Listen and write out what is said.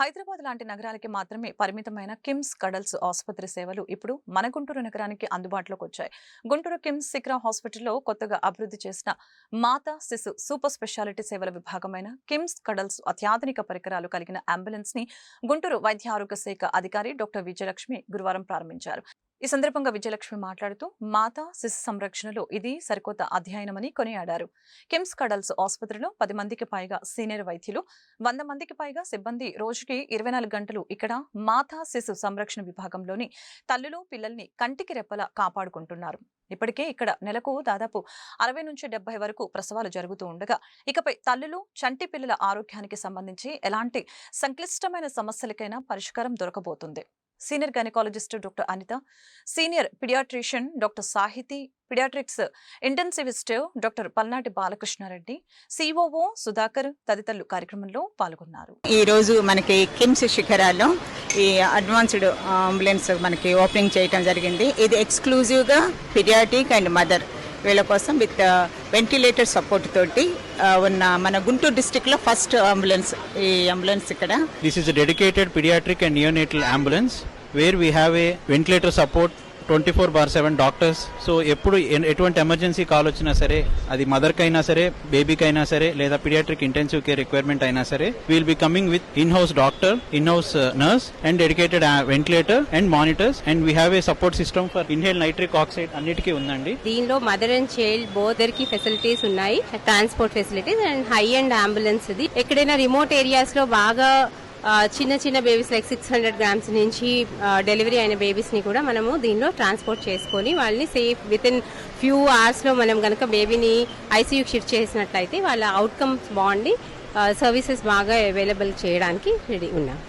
హైదరాబాద్ లాంటి నగరాలకి మాత్రమే పరిమితమైన కిమ్స్ కడల్స్ ఆసుపత్రి సేవలు ఇప్పుడు మన గుంటూరు నగరానికి అందుబాటులోకి వచ్చాయి. గుంటూరు కిమ్స్ సిక్రా హాస్పిటల్లో కొత్తగా అభివృద్ధి చేసిన మాతా శిశు సూపర్ స్పెషాలిటీ సేవల విభాగమైన కిమ్స్ కడల్స్ అత్యాధునిక పరికరాలు కలిగిన అంబులెన్స్ని గుంటూరు వైద్య ఆరోగ్య శాఖ అధికారి డాక్టర్ విజయలక్ష్మి గురువారం ప్రారంభించారు. ఈ సందర్భంగా విజయలక్ష్మి మాట్లాడుతూ మాతా శిశు సంరక్షణలో ఇది సరికొత్త అధ్యయనమని కొనియాడారు. కిమ్స్ కడల్స్ ఆసుపత్రిలో పది మందికి పైగా సీనియర్ వైద్యులు వంద మందికి పైగా సిబ్బంది రోజుకి ఇరవై నాలుగు గంటలు ఇక్కడ మాతా శిశు సంరక్షణ విభాగంలోని తల్లులు పిల్లల్ని కంటికి రెప్పలా కాపాడుకుంటున్నారు. ఇప్పటికే ఇక్కడ నెలకు దాదాపు అరవై నుంచి డెబ్బై వరకు ప్రసవాలు జరుగుతూ ఉండగా ఇకపై తల్లులు చంటి పిల్లల ఆరోగ్యానికి సంబంధించి ఎలాంటి సంక్లిష్టమైన సమస్యలకైనా పరిష్కారం దొరకబోతుంది. Senior gynaecologist doctor Anitha senior paediatrician doctor Sahithi paediatrics intensivist doctor Palnati Balakrishna Reddy COO Sudhakar తదితరులు కార్యక్రమంలో పాల్గొన్నారు. ఈ రోజు మనకి కిమ్స్ శిఖరాల్లో ఈ అడ్వాన్స్డ్ అంబులెన్స్ మనకి ఓపెనింగ్ చేయటం జరిగింది. ఇది ఎక్స్క్లూజివ్గా పిడియాటిక్ అండ్ మదర్ వీళ్ళ కోసం విత్ వెంటిలేటర్ సపోర్ట్ తోటి ఉన్న మన గుంటూరు డిస్టిక్ట్లో ఫస్ట్ అంబులెన్స్ ఈ అంబులెన్స్ ఇక్కడ. This is dedicated paediatric and neonatal ambulance where we have a ventilator support twenty four by seven doctors. So ఎప్పుడు ఎటువంటి ఎమర్జెన్సీ కాల్ వచ్చినా సరే అది మదర్కి అయినా సరే బేబీకి అయినా సరే లేదా పిడియాట్రిక్ ఇంటెన్సివ్ కేర్ రిక్వైర్మెంట్ అయినా సరే will be coming with in house doctor in house nurse and dedicated ventilator and monitors and we have a support system for inhale nitric oxide అన్నిటికీ ఉందండి. దీనిలో మదర్ అండ్ చైల్డ్ బోదర్కి facilities ఉన్నాయి transport facilities and high end ambulance ఇది ఎక్కడైనా remote ఏరియాస్లో బాగా చిన్న చిన్న babies like six hundred grams నుంచి డెలివరీ అయిన బేబీస్ని కూడా మనము దీనిలో ట్రాన్స్పోర్ట్ చేసుకొని వాళ్ళని సేఫ్ విత్ ఇన్ ఫ్యూ అవర్స్లో మనం కనుక బేబీని ఐసీయూ షిఫ్ట్ చేసినట్లయితే వాళ్ళ అవుట్కమ్స్ బాగుండి సర్వీసెస్ బాగా అవైలబుల్ చేయడానికి రెడీ ఉన్నాం.